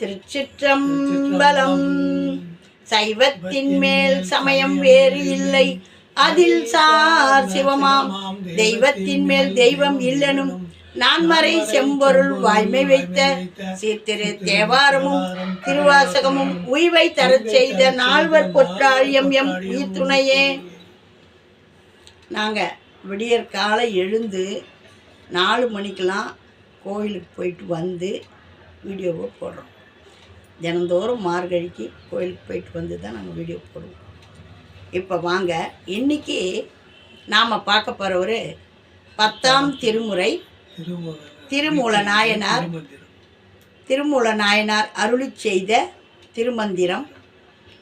திருச்சிற்றம்பலம். சைவத்தின் மேல் சமயம் வேறு இல்லை. அதில் சார் சிவமாம். தெய்வத்தின் மேல் தெய்வம் இல்லனும். நான்மறை செம்பொருள் வாய்மை வைத்த சீர்திரு தேவாரமும் திருவாசகமும் உய்வை தரச் செய்த நால்வர் பொற்றாழியம் எம் உயிர் துணையே நாங்கள் விடியற் காலை எழுந்து நாலு மணிக்கெலாம் கோயிலுக்கு போயிட்டு வந்து வீடியோவை போடுறோம். தினந்தோறும் மார்கழிக்கு கோயிலுக்கு போயிட்டு வந்து தான் நாங்கள் வீடியோ போடுவோம். இப்போ வாங்க இன்னைக்கு நாம் பார்க்க போகிற ஒரு பத்தாம் திருமுறை திருமூல நாயனார். திருமூல நாயனார் அருளி செய்த திருமந்திரம்.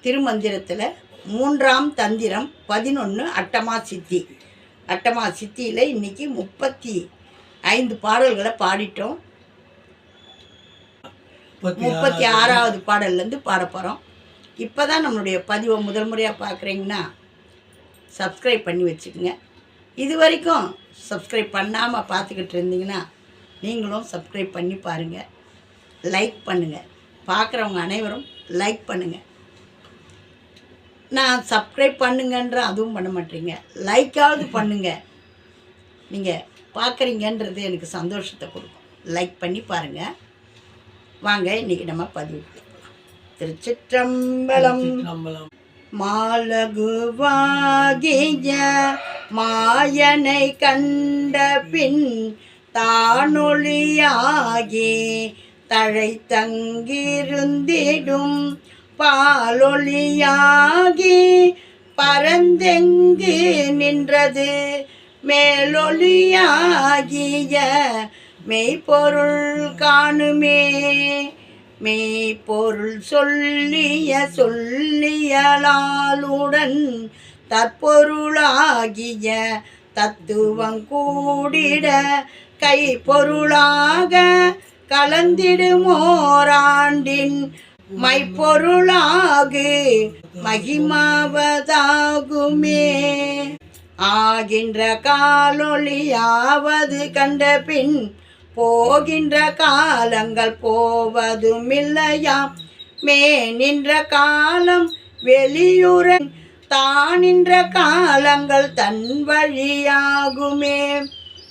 திருமந்திரத்தில் மூன்றாம் தந்திரம் பதினொன்று அட்டமா சித்தி. அட்டமா சித்தியில் இன்னைக்கு முப்பத்தி ஐந்து பாடல்களை பாடிட்டோம். முப்பத்தி ஆறாவது. பாடல்லேருந்து பாட போகிறோம் இப்போ தான் நம்மளுடைய பதிவை முதல் முறையாக பார்க்குறீங்கன்னா சப்ஸ்கிரைப் பண்ணி வச்சுக்கோங்க. இது வரைக்கும் சப்ஸ்கிரைப் பண்ணாமல் பார்த்துக்கிட்டு இருந்தீங்கன்னா நீங்களும் சப்ஸ்கிரைப் பண்ணி பாருங்கள் லைக் பண்ணுங்கள் பார்க்குறவங்க அனைவரும் லைக் பண்ணுங்கள் நான் சப்ஸ்கிரைப் பண்ணுங்கன்ற அதுவும் பண்ண மாட்டீங்க. லைக்காவது பண்ணுங்கள் நீங்கள் பார்க்குறீங்கன்றது எனக்கு சந்தோஷத்தை கொடுக்கும். லைக் பண்ணி பாருங்கள் வாங்க இன்னைக்கு நம்ம பதிவு திருச்சிற்றம்பலம். மாலகுவாகிய மாயனை கண்ட பின் தானொளியாகி தழை தங்கிருந்திடும் பாலொளியாகி பரந்தெங்கு நின்றது? மேலொளியாகிய மெய்ப்பொருள் காணுமே. மெய்ப்பொருள் சொல்லிய சொல்லியலாளுடன் தற்பொருளாகிய தத்துவம் கூடிட கை பொருளாக கலந்திடுமோராண்டின் மைப்பொருளாகு மகிமாவதாகுமே. ஆகின்ற காலொளியாவது கண்ட பின் போகின்ற காலங்கள் போவதுமில்லையாம் மே நின்ற காலம் வெளியுற தானின்ற காலங்கள் தன் வழியாகுமே.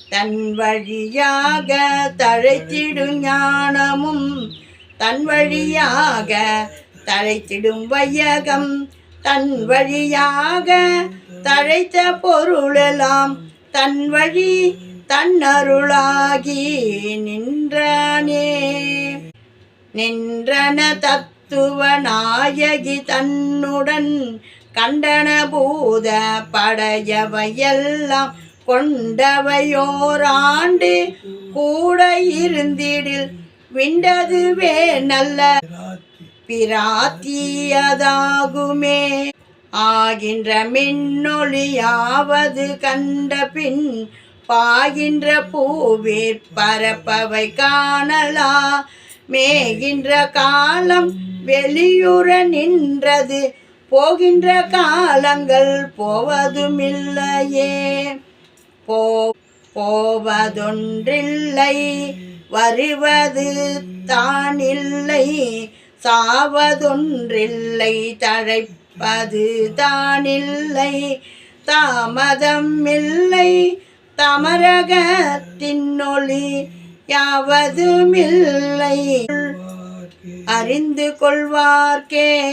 தன் வழியாக தழைத்திடும் ஞானமும் தன் வழியாக தழைத்திடும் வையகம். தன் வழியாக தழைத்த பொருளெல்லாம் தன் வழி தன்னருளாகி நின்றானே. நின்றன தத்துவ நாயகி தன்னுடன் கண்டன பூத படையவையெல்லாம் கொண்டவையோராண்டு கூட இருந்திடில் விண்டதுவே நல்ல பிராத்தியதாகுமே ஆகின்ற மின்னொளியாவது கண்ட பின் பாகின்ற பூவீர் பரப்பவை காணலா. மேகின்ற காலம் வெளியுற நின்றது போகின்ற காலங்கள் போவதுமில்லையே. போ போவதொன்றில்லை வருவது தானில்லை சாவதொன்றில்லை தழைப்பு தானில்லை தாமதம் இல்லை தமரகத்தின்னொளி யாவதுமில்லை. அறிந்து கொள்வார்க்கே.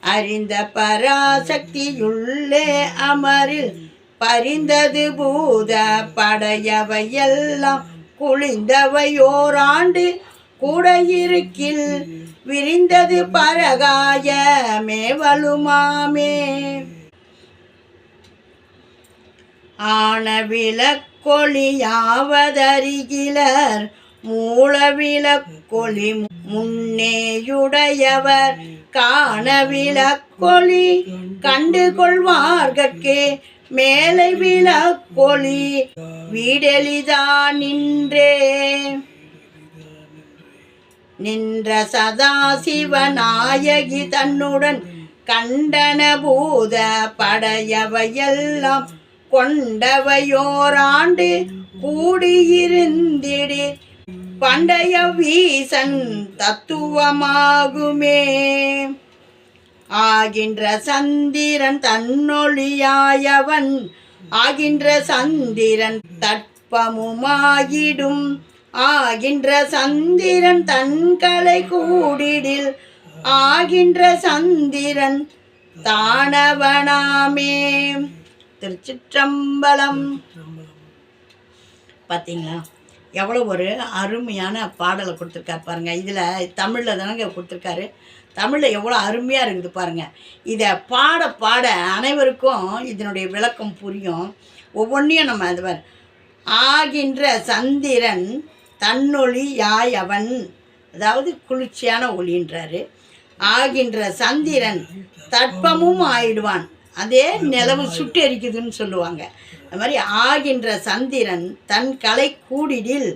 அறிந்த பராசக்தியுள்ளே அமரில் பரிந்தது பூத படையவையெல்லாம் குளிந்தவையோராண்டு கூட இருக்கில் விரிந்தது பரகாய மேவலுமாமே ஆன விளக்கொளியாவதறிகிலர் மூல விளக்கொளி முன்னேயுடையவர். காண விளக்கொளி கண்டு கொள்வார்கட்கே மேலை விளக்கொளி வீடெளிதா நின்றே. நின்ற சதாசிவநாயகி தன்னுடன் கண்டன பூத படையவையெல்லாம் கொண்டவையோராண்டு கூடியிருந்திடு. பண்டைய வீசன் தத்துவமாகுமே. ஆகின்ற சந்திரன் தன்னொழியாயவன் ஆகின்ற சந்திரன் தட்பமுமாகிடும் ஆகின்ற சந்திரன் தன்களை கூடிடில் ஆகின்ற சந்திரன் தானவனாமே. திருச்சிற்றம்பலம். பார்த்தீங்களா எவ்வளோ ஒரு அருமையான பாடலை கொடுத்துருக்காரு பாருங்க. இதில் தமிழில் தானங்க கொடுத்துருக்காரு. தமிழில் எவ்வளோ அருமையாக இருக்குது பாருங்கள் இதை பாட பாட அனைவருக்கும் இதனுடைய விளக்கம் புரியும். ஒவ்வொன்றையும் நம்ம அது ஆகின்ற சந்திரன் தன்னொளி யாய் அவன். அதாவது குளிர்ச்சியான ஒளின்றாரு. ஆகின்ற சந்திரன் தட்பமும் ஆயிடுவான். அதே நிலவு சுட்டு எரிக்குதுன்னு சொல்லுவாங்க. அது மாதிரி ஆகின்ற சந்திரன் தன் கலை கூடிடில்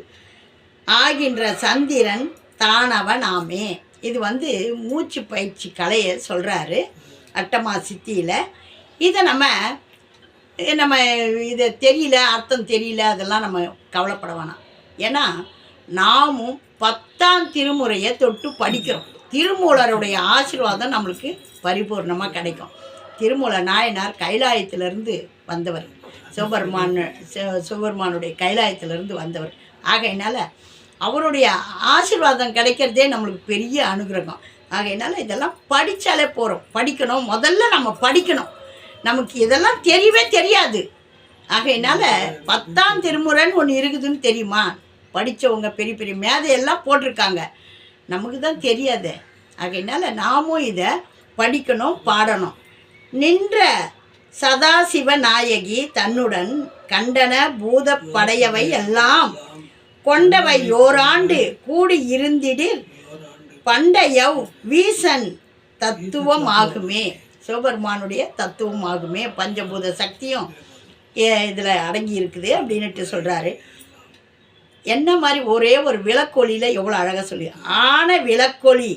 ஆகின்ற சந்திரன் தானவன் ஆமே இது வந்து மூச்சு பயிற்சி கலையை சொல்கிறாரு அட்டமா சித்தியில். இதை நம்ம நம்ம இதை தெரியல அர்த்தம் தெரியல அதெல்லாம் நம்ம கவலைப்பட வேணாம். ஏன்னா நாமும் பத்தாம் திருமுறையை தொட்டு படிக்கிறோம். திருமூலருடைய ஆசீர்வாதம் நம்மளுக்கு பரிபூர்ணமாக கிடைக்கும். திருமூல நாயனார் கைலாயத்திலிருந்து வந்தவர். சிவபெருமான் சிவ- சிவபெருமானுடைய கைலாயத்திலிருந்து வந்தவர். ஆகையினால அவருடைய ஆசீர்வாதம் கிடைக்கிறதே நம்மளுக்கு பெரிய அனுகிரகம். ஆகையினால இதெல்லாம் படித்தாலே போகிறோம் படிக்கணும். முதல்ல நம்ம படிக்கணும். நமக்கு இதெல்லாம் தெரியவே தெரியாது. ஆகையினால பத்தாம் திருமுறைன்னு ஒன்று இருக்குதுன்னு தெரியுமா? படித்தவங்க பெரிய பெரிய மேதையெல்லாம் போட்டிருக்காங்க. நமக்கு தான் தெரியாது. ஆகையினால நாமும் இதை படிக்கணும் பாடணும். நின்ற சதாசிவ நாயகி தன்னுடன் கண்டன பூத படையவை எல்லாம் கொண்டவை ஓராண்டு கூடி இருந்திடில் பண்டையவ் வீசன் தத்துவம் ஆகுமே சிவபெருமானுடைய தத்துவம் ஆகுமே பஞ்சபூத சக்தியும் இதில் அடங்கி இருக்குது அப்படின்னுட்டு சொல்கிறாரு என்ன மாதிரி ஒரே ஒரு விளக்கொலியில் எவ்வளோ அழகாக சொல்லி ஆன விளக்கொலி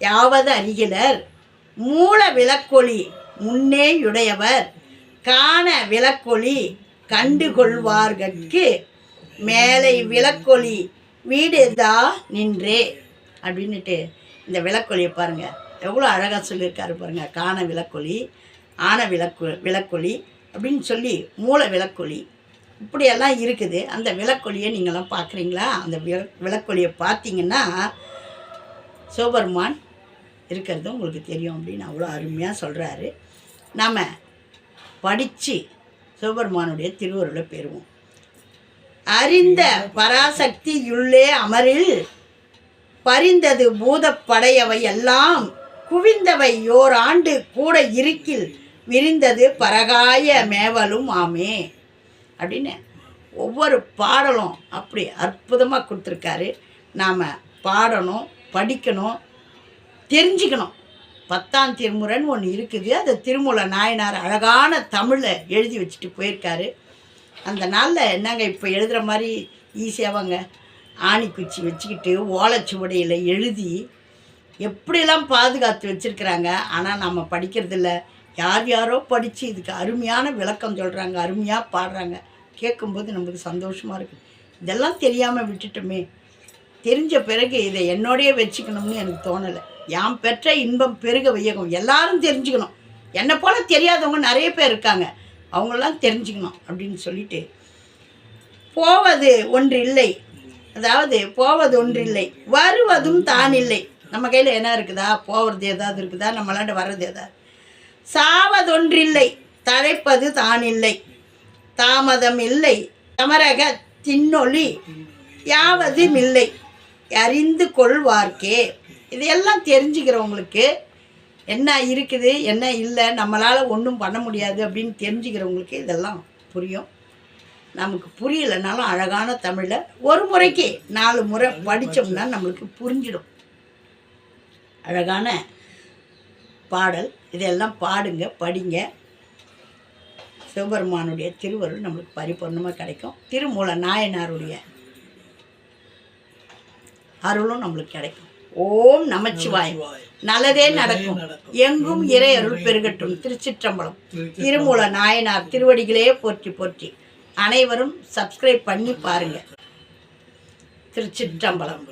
யாவது அறிகிலர் மூல விளக்கொலி முன்னேயுடையவர் காண விளக்கொலி கண்டுகொள்வார்கட்கு மேலை விளக்கொலி வீடுதா நின்றே அப்படின்னுட்டு இந்த விளக்கொலியை பாருங்கள் எவ்வளோ அழகாக சொல்லியிருக்காரு பாருங்கள் காண விளக்கொலி ஆன விளக்கு விளக்கொலி அப்படின்னு சொல்லி மூல விளக்கொலி. இப்படியெல்லாம் இருக்குது. அந்த விளக்கொலியை நீங்களாம் பார்க்குறீங்களா? அந்த விள விளக்கொலியை பார்த்தீங்கன்னா சோபர்மான் இருக்கிறது உங்களுக்கு தெரியும் அப்படின்னு அவ்வளோ அருமையாக சொல்கிறாரு. நாம் படித்து சோபர்மானுடைய திருவருளை பெறுவோம். அறிந்த பராசக்தியுள்ளே அமரில் பரிந்தது பூதப்படையவை எல்லாம் குவிந்தவை ஓர் ஆண்டு கூட இருக்கில் விரிந்தது பரகாய மேவலும் ஆமே. அப்படின்னு ஒவ்வொரு பாடலும் அப்படி அற்புதமாக கொடுத்துருக்காரு. நாம் பாடணும் படிக்கணும் தெரிஞ்சுக்கணும். பத்தாம் திருமுறைன்னு ஒன்று இருக்குது. அந்த திருமூல நாயனார் அழகான தமிழில் எழுதி வச்சுட்டு போயிருக்காரு. அந்த நாளில் என்னங்க இப்போ எழுதுகிற மாதிரி ஈஸியாவாங்க ஆணிக்குச்சி வச்சுக்கிட்டு ஓலைச்சுவடியில் எழுதி எப்படியெல்லாம் பாதுகாத்து வச்சுருக்கிறாங்க? ஆனால் நம்ம படிக்கிறதில்ல. யார் யாரோ படித்து இதுக்கு அருமையான விளக்கம் சொல்கிறாங்க அருமையாக பாடுறாங்க. கேட்கும்போது நமக்கு சந்தோஷமாக இருக்குது இதெல்லாம் தெரியாமல் விட்டுட்டோமே. தெரிஞ்ச பிறகு இதை என்னோடையே வச்சுக்கணும்னு எனக்கு தோணலை. யாம் பெற்ற இன்பம் பெருக வையகம். எல்லாரும் தெரிஞ்சுக்கணும். என்னை போல் தெரியாதவங்க நிறைய பேர் இருக்காங்க. அவங்களாம் தெரிஞ்சுக்கணும் அப்படின்னு சொல்லிட்டு போவது ஒன்று இல்லை அதாவது போவது ஒன்று இல்லை வருவதும் தான் இல்லை நம்ம கையில் என்ன இருக்குதா? போகிறது ஏதாவது இருக்குதா? நம்மளாண்ட வர்றது ஏதாவது சாவதொன்றில்லை தழைப்பது தானில்லை. தாமதம் இல்லை தமரக தின்னொளி யாவதும் இல்லை அறிந்து கொள்வார்க்கே. இதையெல்லாம் தெரிஞ்சுக்கிறவங்களுக்கு என்ன இருக்குது என்ன இல்லை நம்மளால் ஒன்றும் பண்ண முடியாது அப்படின்னு தெரிஞ்சுக்கிறவங்களுக்கு இதெல்லாம் புரியும். நமக்கு புரியலைனாலும் அழகான தமிழில் ஒரு முறைக்கு நாலு முறை படித்தோம்னா நம்மளுக்கு புரிஞ்சிடும். அழகான பாடல். இதெல்லாம் பாடுங்க படிங்க. சிவபெருமானுடைய திருவருள் நம்மளுக்கு பரிபூர்ணமாக கிடைக்கும். திருமூல நாயனாருடைய அருளும் நம்மளுக்கு கிடைக்கும். ஓம் நமச்சிவாய் நல்லதே நடக்கும். எங்கும் இறை அருள் பெருகட்டும். திருச்சிற்றம்பலம். திருமூல நாயனார் திருவடிகளே போற்றி போற்றி. அனைவரும் சப்ஸ்கிரைப் பண்ணி பாருங்கள் திருச்சிற்றம்பலம்.